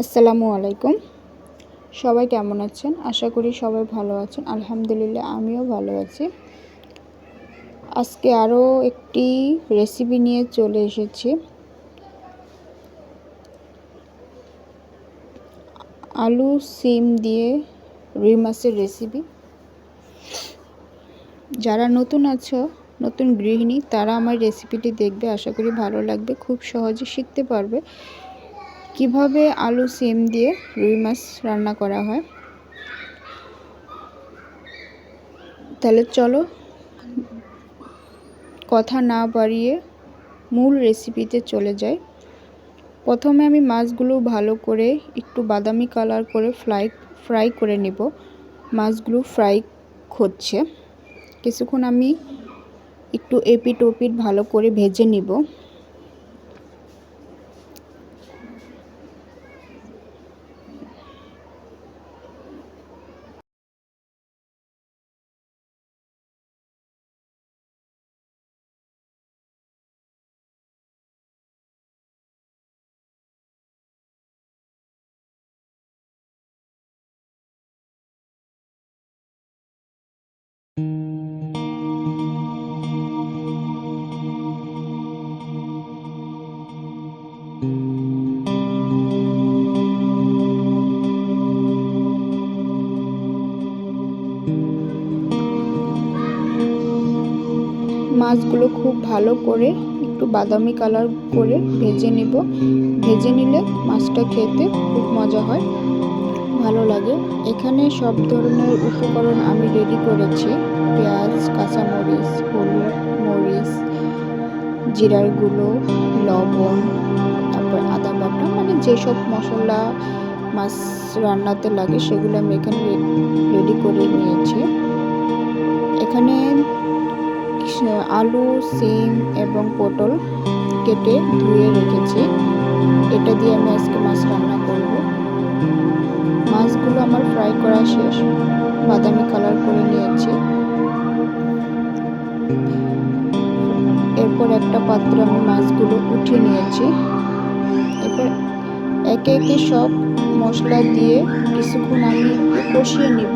আসসালামু আলাইকুম। সবাই কেমন আছেন? আশা করি সবাই ভালো আছেন। আলহামদুলিল্লাহ, আমিও ভালো আছি। আজকে আরও একটি রেসিপি নিয়ে চলে এসেছি। আলু, সিম দিয়ে রুই মাছের রেসিপি যারা নতুন আছো, নতুন গৃহিণী, তারা আমার রেসিপিটি দেখবে। আশা করি ভালো লাগবে, খুব সহজে শিখতে পারবে। কীভাবে আলু সিম দিয়ে রুই মাছ রান্না করা হয়? তাহলে চলো, কথা না বাড়িয়ে মূল রেসিপিতে চলে যাই। প্রথমে আমি মাছগুলো ভালো করে একটু বাদামি কালার করে ফ্রাই ফ্রাই করে নেব। মাছগুলো ফ্রাই হচ্ছে। কিছুক্ষণ আমি একটু এপিট ওপিট ভালো করে ভেজে নিব। মাছগুলো খুব ভালো করে একটু বাদামি কালার করে ভেজে নেব। ভেজে নিলে মাছটা খেতে খুব মজা হয়, ভালো লাগে। এখানে সব ধরনের উপকরণ আমি রেডি করেছি। পেঁয়াজ, কাঁচামরিচ, হলুদ, মরিচ, জিরার গুঁড়ো, লবণ, তারপর আদা বাটা মানে যেসব মশলা মাছ রান্নাতে লাগে সেগুলো আমি এখানে রেডি করে নিয়েছি। এখানে আলু, সিম এবং পটল কেটে ধুয়ে রেখেছি। এটা দিয়ে আমি আজকে মাছ রান্না করব। মাছগুলো আমার ফ্রাই করা শেষ। বাদামি কালার করে নিয়েছি। এরপর একটা পাত্রে আমি মাছগুলো উঠিয়ে নিয়েছি। এরপর একে একে সব মশলা দিয়ে কিছুক্ষণ আমি কষিয়ে নিব।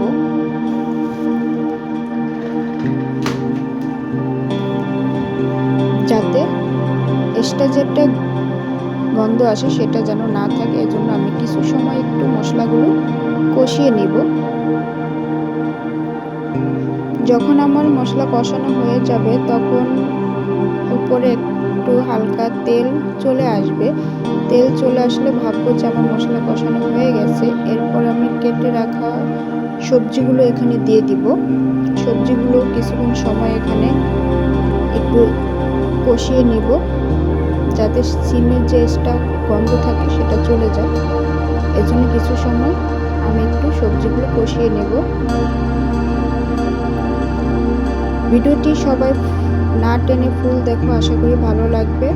এক্সট্রা যেটা গন্ধ আসে সেটা যেন না থাকে, এজন্য আমি কিছু সময় একটু মশলাগুলো কষিয়ে নিব। যখন আমার মশলা কষানো হয়ে যাবে, তখন উপরে একটু হালকা তেল চলে আসবে। তেল চলে আসলে ভাববো যে আমার মশলা কষানো হয়ে গেছে। এরপর আমি কেটে রাখা সবজিগুলো এখানে দিয়ে দিব। সবজিগুলো কিছুক্ষণ সময় এখানে একটু কষিয়ে নিব। যাতে সিমের যে এক্সট্রা গন্ধ থাকে সেটা চলে যায়। এজন্য কিছু সময় আমি একটু সবজিগুলো কষিয়ে নেব। ভিডিওটি সবাই না টেনে ফুল দেখো, আশা করি ভালো লাগবে।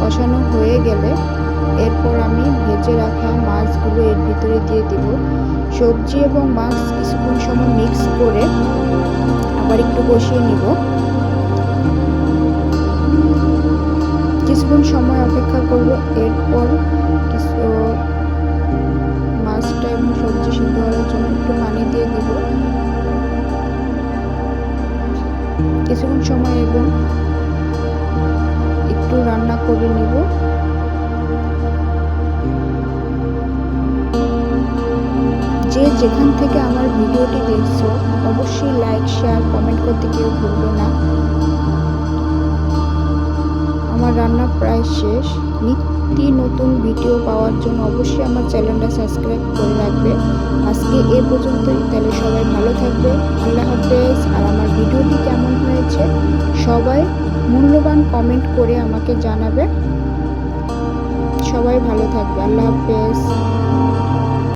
কষানো হয়ে গেলে এরপর আমি ভেজে রাখা মাছগুলো এর ভিতরে দিয়ে দিব। সবজি এবং মাছ কিছুক্ষণ সময় মিক্স করে আবার একটু কষিয়ে নিব। কিছুক্ষণ সময় অপেক্ষা করব, এরপর কিছু মাছটা এবং সবজি সিদ্ধ করার জন্য একটু পানি দিয়ে দিব। কিছুক্ষণ সময় এবং একটু রান্না করে নিব। যে যেখান থেকে আমার ভিডিওটি দেখছ, অবশ্যই লাইক শেয়ার কমেন্ট করতে কেউ ভুলবে না। রান্না প্রায় শেষ। নিত্য নতুন ভিডিও পাওয়ার জন্য অবশ্যই আমার চ্যানেলটা সাবস্ক্রাইব করে রাখবে। আজকে এ পর্যন্তই। তাহলে সবাই ভালো থাকবে। আল্লাহ হাফেজ। আর আমার ভিডিওটি কেমন হয়েছে, সবাই মূল্যবান কমেন্ট করে আমাকে জানাবে। সবাই ভালো থাকবে। আল্লাহ হাফেজ।